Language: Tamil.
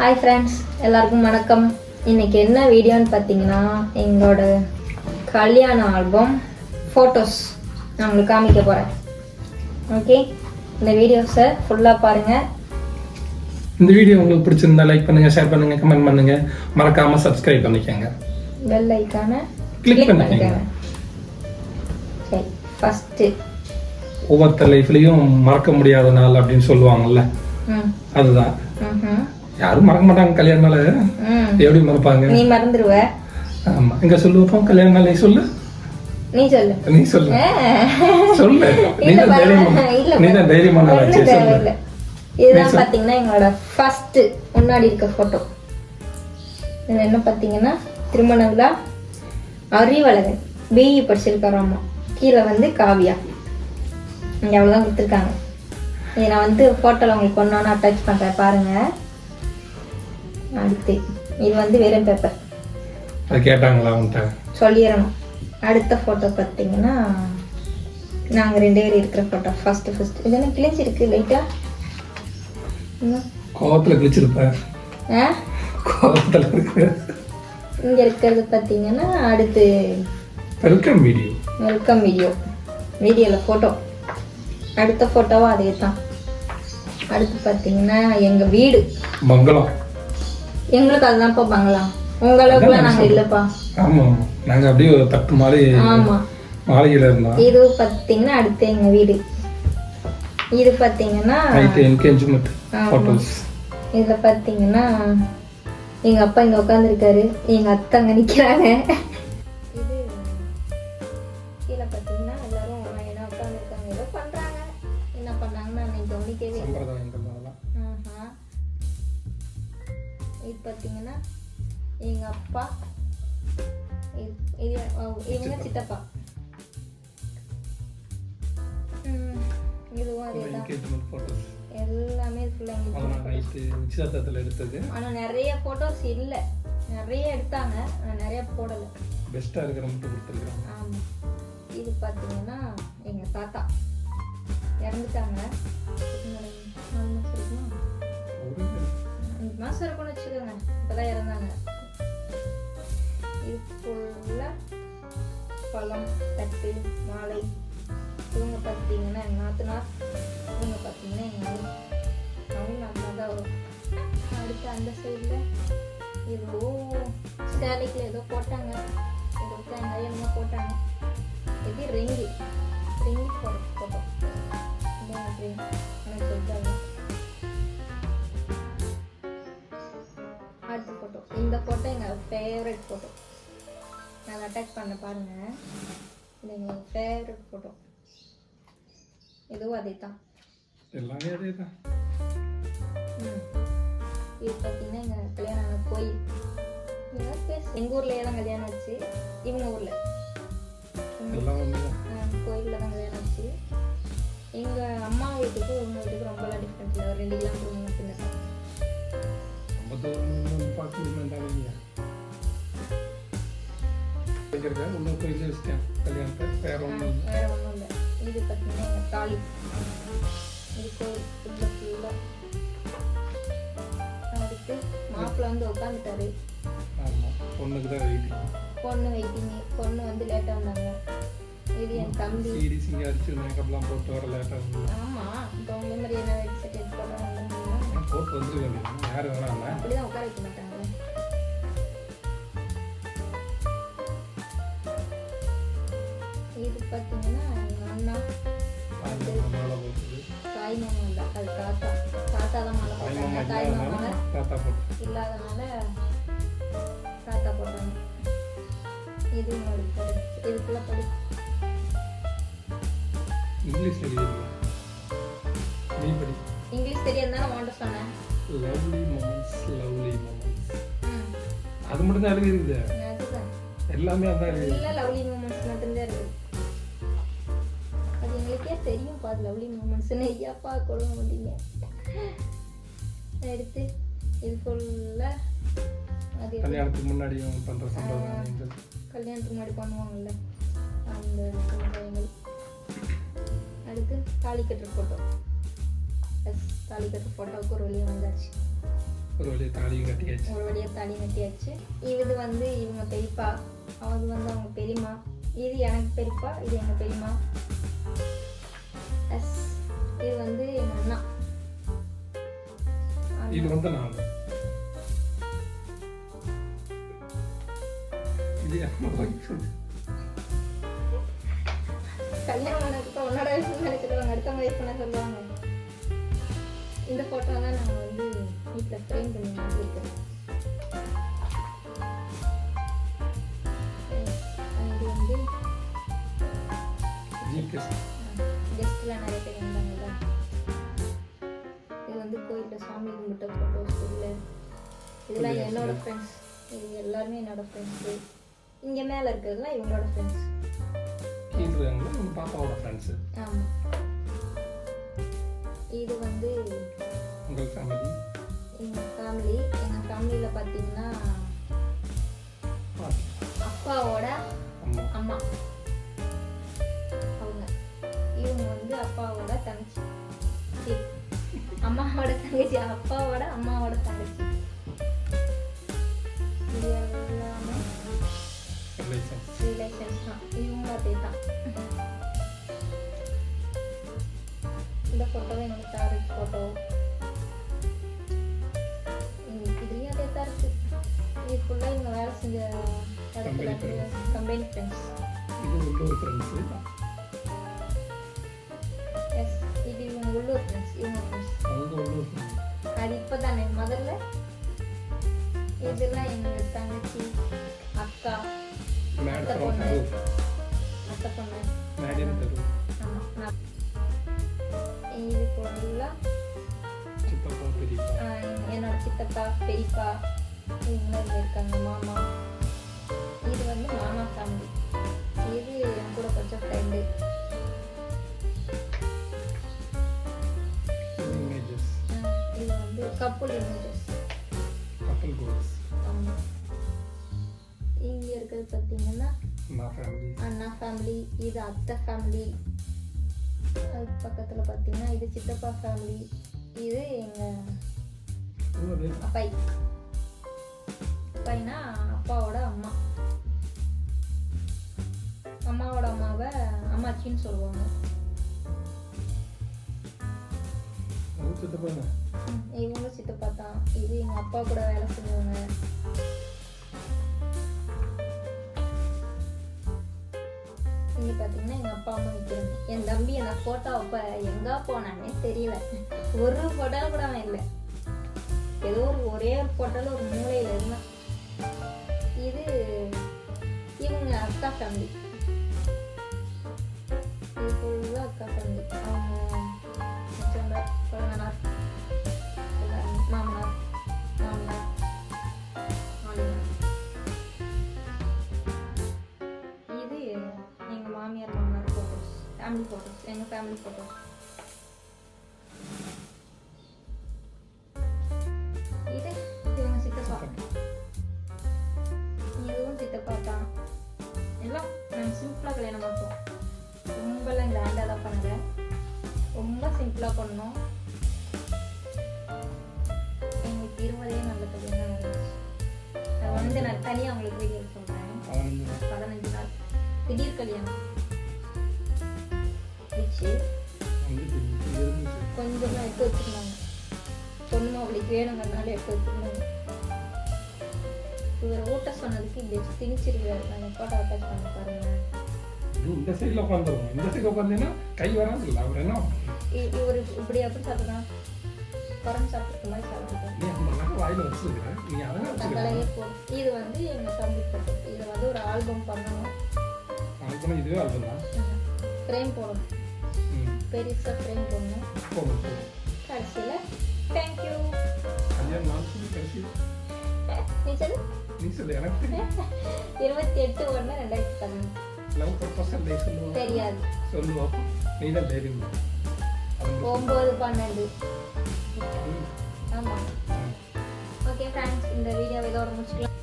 ஹாய் ஃப்ரெண்ட்ஸ் எல்லாருக்கும் வணக்கம். இன்னைக்கு என்ன வீடியோன்னு பார்த்தீங்கன்னா எங்களோட கல்யாண ஆல்பம் ஃபோட்டோஸ் நான் உங்களுக்கு காமிக்க போகிறேன் ஓகே இந்த வீடியோஸை ஃபுல்லாக பாருங்கள் இந்த வீடியோ உங்களுக்கு பிடிச்சிருந்தா லைக் பண்ணுங்க ஷேர் பண்ணுங்க கமெண்ட் பண்ணுங்க. மறக்காம சப்ஸ்கிரைப் பண்ணிக்கோங்க. பெல் ஐக்கானை Click பண்ணிக்கங்க. சரி ஃபஸ்ட்டு ஒவ்வொருத்தர் லைஃப்லயும் மறக்க முடியாத நாள் அப்படின்னு சொல்லுவாங்கல்ல. அதுதான். யாரும் மறக்க மாட்டாங்க கல்யாண நாள். ம். எப்படி மறப்பாங்க? நீ மறந்துடுவ ஆமா. இங்க சொல்லுவோம் கல்யாண நீ சொல்லு. நீ சொல்லு. நீ சொல்லு. சொல்லு. நீ தான் தைரியமா நீ தான் ஒண்ணும் ஆச்சு சொல்லு. இதுதான் பாத்தீங்கன்னா எங்களோட ஃபர்ஸ்ட் முன்னாடி இருக்க போட்டோ இது என்ன பாத்தீங்கன்னா திருமண விழா அறிவழகன். பிஇ படிச்சிருக்காராமா கீழே வந்து காவியா. இங்க அவ்வளவுதான் கொடுத்துருக்காங்க. இதை நான் வந்து போட்டோல உங்களுக்கு ஒன்னொன்னு அட்டாச் பண்றேன் பாருங்க. அடுத்து. இது வந்து வெறும் பேப்பர் அது கேட்டாங்களா அவன்கிட்ட சொல்லிடணும். அடுத்த ஃபோட்டோ பார்த்தீங்கன்னா நாங்கள் ரெண்டு பேர் இருக்கிற ஃபோட்டோ ஃபஸ்ட்டு ஃபஸ்ட்டு இது என்ன கிழிச்சிருக்கு லைட்டாக கோவத்துல கிழிச்சிருப்ப. ஆ? கோவத்துல இருக்கு. இங்கே இருக்கிறது பார்த்தீங்கன்னா அடுத்து வெல்கம் வீடியோ வெல்கம் வீடியோ வீடியோவில் ஃபோட்டோ அடுத்த ஃபோட்டோவும் அதே தான் அடுத்து பார்த்தீங்கன்னா எங்கள் வீடு. மங்களம். எங்களுக்கு அதுதான்ப்பா பங்களா. உங்களுக்குலாம் நாங்கள் இல்லைப்பா. ஆமா ஆமா நாங்க அப்படியே ஒரு தட்டு மாதிரி ஆமாம் மாளிகையில இருந்தோம். இது பார்த்தீங்கன்னா அடுத்து எங்கள் வீடு. இது பார்த்தீங்கன்னா நைட்டு என்கேஜ்மெண்ட் ஆமா. ஃபோட்டோஸ் இதில் பார்த்தீங்கன்னா எங்கள் அப்பா இங்கே உட்காந்துருக்காரு எங்கள் அத்தை அங்கே நிற்கிறாங்க எங்கள் அப்பா இவங்க சித்தப்பா. இதுவும் அதே தான் என்கேஜ்மெண்ட் ஃபோட்டோஸ் எல்லாமே ஃபுல்லாக எடுத்தது. ஆனால் நிறைய ஃபோட்டோஸ் இல்லை. நிறைய எடுத்தாங்க ஆனால் நிறைய போடலை. பெஸ்ட்டாக இருக்கிற மட்டும் கொடுத்துருக்காங்க ஆமாம் இது பார்த்தீங்கன்னா எங்கள் தாத்தா. இறந்துட்டாங்க. நாலு மாதம் இருக்குமா அஞ்சு மாதம் இருக்கும்னு வச்சுக்கோங்க. இப்போதான் இறந்தாங்க. இது ஃபுல்லாக பழம் தட்டு மாலை. இவங்க பார்த்தீங்கன்னா எங்கள் நாத்தனார் இவங்க பார்த்தீங்கன்னா எங்கள் அவங்க நாத்தனார் தான் வரும். அடுத்து அந்த சைடில் ஏதோ சேலைக்கில் ஏதோ போட்டாங்க. ஏதோ தேங்காய் என்னமோ போட்டாங்க. இது ரெங்கி. ரெங்கி போட்டோம். ரிங் சொல்லிட்டாங்க அடுத்த ஃபோட்டோ இந்த ஃபோட்டோ எங்கள் ஃபேவரட் ஃபோட்டோ நான் அட்டாச் பண்ண பாருங்க. இது எங்கள் ஃபேவரட் ஃபோட்டோ இதுவும் அதே தான் எல்லாமே அதே தான். இது பார்த்தீங்கன்னா எங்கள் கல்யாணம் ஆன கோயில். எங்கள் ஊர்லேயே தான் கல்யாணம் ஆச்சு. இவங்க ஊரில். கோயிலில் தான் கல்யாணம் ஆச்சு. எங்கள் அம்மா வீட்டுக்கு இவங்க வீட்டுக்கு ரொம்பலாம் டிஃப்ரெண்ட் இல்லை. ஒரு ரெண்டு கிலோமீட்டர் முன்ன பின்ன தான் ரொம்ப தூரம் பார்க்க முடியுமாண்டாங்க வைக்கிறத இன்னும் கோயிலே வச்சுட்டேன். கல்யாணத்தை. வேற ஒன்றும் இல்லை. வேற ஒன்றும் இல்லை. இது பார்த்தீங்கன்னா எங்கள் தாலி. அடுத்து மாப்பிள்ளை வந்து உட்காந்துட்டாரு ஆமாம் பொண்ணுக்கு தான் வெயிட்டிங் பொண்ணு வெயிட்டிங் பொண்ணு வந்து லேட்டாக வந்தாங்க. இது என் தம்பி. மேக்கப்லாம் போட்டு வர லேட்டாக ஆமாம் இப்போ உங்களே மாதிரி என்ன போட்டு வந்துருக்கேன் யார் வேணாம அப்படிதான் உட்கார வைக்க மாட்டாங்க. பார்த்தீங்கன்னா எங்கள் அண்ணா தாய் மாமா இல்லை அது தாத்தா. தாத்தா தான் மாலை தாய் போட்டாங்க. மாமா தாய் மாமா இல்லாதனால தாத்தா போட்டாங்க. இது என்னோட படி இதுக்குள்ள படி. இங்கிலீஷ் நீ படி. இங்கிலீஷ் தெரியும் தானே உன்கிட்ட சொன்னேன். லவ்லி மொமெண்ட்ஸ் லவ்லி மொமெண்ட்ஸ் ம். அது மட்டும் தான் எழுதி இருக்குது அதுதான். எல்லாமே அதான் எழுதி இல்லை லவ்லி தெரியும் பாது லவ்லி மூமெண்ட்ஸ்னு ஐயாப்பா கொடுங்க முடியுங்க எடுத்து இது ஃபுல்லாக அது கல்யாணத்துக்கு முன்னாடியும் சம்பிரதாயங்கள் கல்யாணத்துக்கு முன்னாடி பண்ணுவாங்கல்ல அந்த சம்பிரதாயங்கள் அடுத்து தாலி கட்டுற ஃபோட்டோ எஸ் தாலி கட்டுற ஃபோட்டோவுக்கு ஒரு வழியாக வந்தாச்சு. ஒரு வழியாக தாலியும் கட்டியாச்சு. ஒரு வழியாக தாலி கட்டியாச்சு. இது வந்து இவங்க பெரியப்பா. அது வந்து அவங்க பெரியம்மா. இது எனக்கு பெரியப்பா இது எங்க பெரியம்மா. இது வந்து இது ஒய்ஃப் கல்யாணம் ஆனதுக்கு உன்னோட நினைச்சிருவாங்க வயசு என்ன சொல்லுவாங்க? இந்த போட்டோ தான் நாங்கள் வந்து வீட்டில் ஃப்ரேம் பண்ணி மாட்டிருக்கோம் இது வந்து ஜிபிஎஸ் கெஸ்ட்லாம் நிறைய பேர் சாமி கும்பிட்ட ஃபோட்டோஸ் இல்லை இதெல்லாம் புரியுது. என்னோட ஃப்ரெண்ட்ஸ் இது எல்லாருமே என்னோட ஃப்ரெண்ட்ஸு இங்கே மேலே இருக்கிறதுலாம் இவங்களோட ஃப்ரெண்ட்ஸ் பாப்பாவோட ஃப்ரெண்ட்ஸு ஆமாம் இது வந்து உங்கள் ஃபேமிலி எங்கள் ஃபேமிலி எங்கள் ஃபேமிலியில் பார்த்தீங்கன்னா அப்பாவோட அம்மா. அவங்க. இவங்க வந்து அப்பாவோட தங்கச்சி. அம்மாவோட தங்கச்சி அப்பாவோட அம்மாவோட தங்கச்சி. ரிலேஷன்ஸ் தான். இவங்க அதே தான் இந்த ஃபோட்டோவை என்னோட ஃபேவரட் ஃபோட்டோ இதுலேயும் அதே தான் இருக்கு. இது ஃபுல்லாக இவங்க வேலை செஞ்ச இடத்துல கம்பெனி ஃப்ரெண்ட்ஸ் இது உள்ளூர் ஃப்ரெண்ட்ஸு இவங்க ஃப்ரெண்ட்ஸ் இதெல்லாம் எங்கள் தங்கச்சி அக்கா மேட் அத்தை ஃப்ரம் பொண்ணு. கரூர் அத்தை பொண்ணு மேட் இன் கரூர் ஆமாம் நான் இது ஃபுல்லாக சித்தப்பா பெரியப்பா என்னோட சித்தப்பா பெரியப்பா இவங்களும் இங்க இருக்காங்க மாமா இது வந்து மாமா ஃபேமிலி இது என் கூட கொஞ்சம் ஃப்ரெண்டு இமேஜஸ் இது வந்து கப்புள் இமேஜஸ் இருக்கிறது பார்த்தீங்கன்னா அண்ணா ஃபேமிலி இது அத்தை ஃபேமிலி அதுக்கு பக்கத்தில் பார்த்தீங்கன்னா இது சித்தப்பா ஃபேமிலி இது எங்கள் அப்பை அப்பைனா அப்பாவோட அம்மா. அம்மாவோட அம்மாவை அம்மாச்சின்னு சொல்லுவாங்க. அது சித்தப்பா இவங்க சித்தப்பா தான். இது எங்கள் அப்பா கூட வேலை செஞ்சவங்க இங்கே பார்த்தீங்கன்னா எங்கள் அப்பா அம்மா நிற்கிறாங்க என் தம்பி என்னை ஃபோட்டோ அப்போ எங்கே போனானே தெரியல. ஒரு ஃபோட்டோ கூட அவன் இல்லை. ஏதோ ஒரு ஒரே ஒரு ஃபோட்டோவில் ஒரு மூலையில் இருந்தான். இது இவங்க அக்கா ஃபேமிலி இது ஃபுல்லாக அக்கா ஃபேமிலி அவங்க மச்சண்டார் ஃபேமிலி ஃபோட்டோஸ் எங்கள் ஃபேமிலி ஃபோட்டோஸ் இது இவங்க சித்தப்பா இதுவும் சித்தப்பா தான் எல்லாம் நாங்கள் சிம்பிளாக கல்யாணம் பார்த்தோம் ரொம்பலாம் கிராண்டாக தான் பண்ணல ரொம்ப சிம்பிளாக பண்ணோம் எங்களுக்கு இருபதே நல்ல அது வந்து நான் தனியாக உங்களுக்கு வீடியோ சொல்கிறேன் பதினஞ்சு நாள் திடீர் கல்யாணம் இருந்துச்சு கொஞ்சமாக எடுத்து வச்சுருந்தாங்க பொண்ணுமா அவளுக்கு வேணுங்கிறனால எடுத்து வச்சுருந்தாங்க இவர் ஊட்ட சொன்னதுக்கு இப்படி வச்சு திணிச்சிருக்காரு நாங்கள் அட்டாச் பண்ண பாருங்க இந்த சைடில் உட்காந்துருவோம் இந்த சைடு உட்காந்தீங்கன்னா கை வராது இல்லை அவர் என்ன இவர் இப்படி எப்படி சாப்பிட்றான் குறைஞ்சு சாப்பிட்ற மாதிரி சாப்பிட்டுருக்காரு வாயில் வச்சுருக்கிறேன் அதெல்லாம் தங்களையே இது வந்து எங்கள் தம்பி இது வந்து ஒரு ஆல்பம் பண்ணணும் அதுக்கு இதுவே ஆல்பம் தான் ஃப்ரேம் போடணும். பெருசாக போதும் போதும் கடைசியில் தேங்க்யூ நீ சொல்லு. நீ சொல்லு எனக்கு தெரியும். இருபத்தி எட்டு ஒன்று ரெண்டாயிரத்தி பதினஞ்சு. லவ் ப்ரொபோசல் டே சொல்லுவோம். தெரியாது. சொல்லுவோம். நீ தான் தைரியம் ஒம்பது பன்னெண்டு. ஆமாம். ஓகே ஃப்ரெண்ட்ஸ் இந்த வீடியோ இதோட முடிச்சுக்கலாம்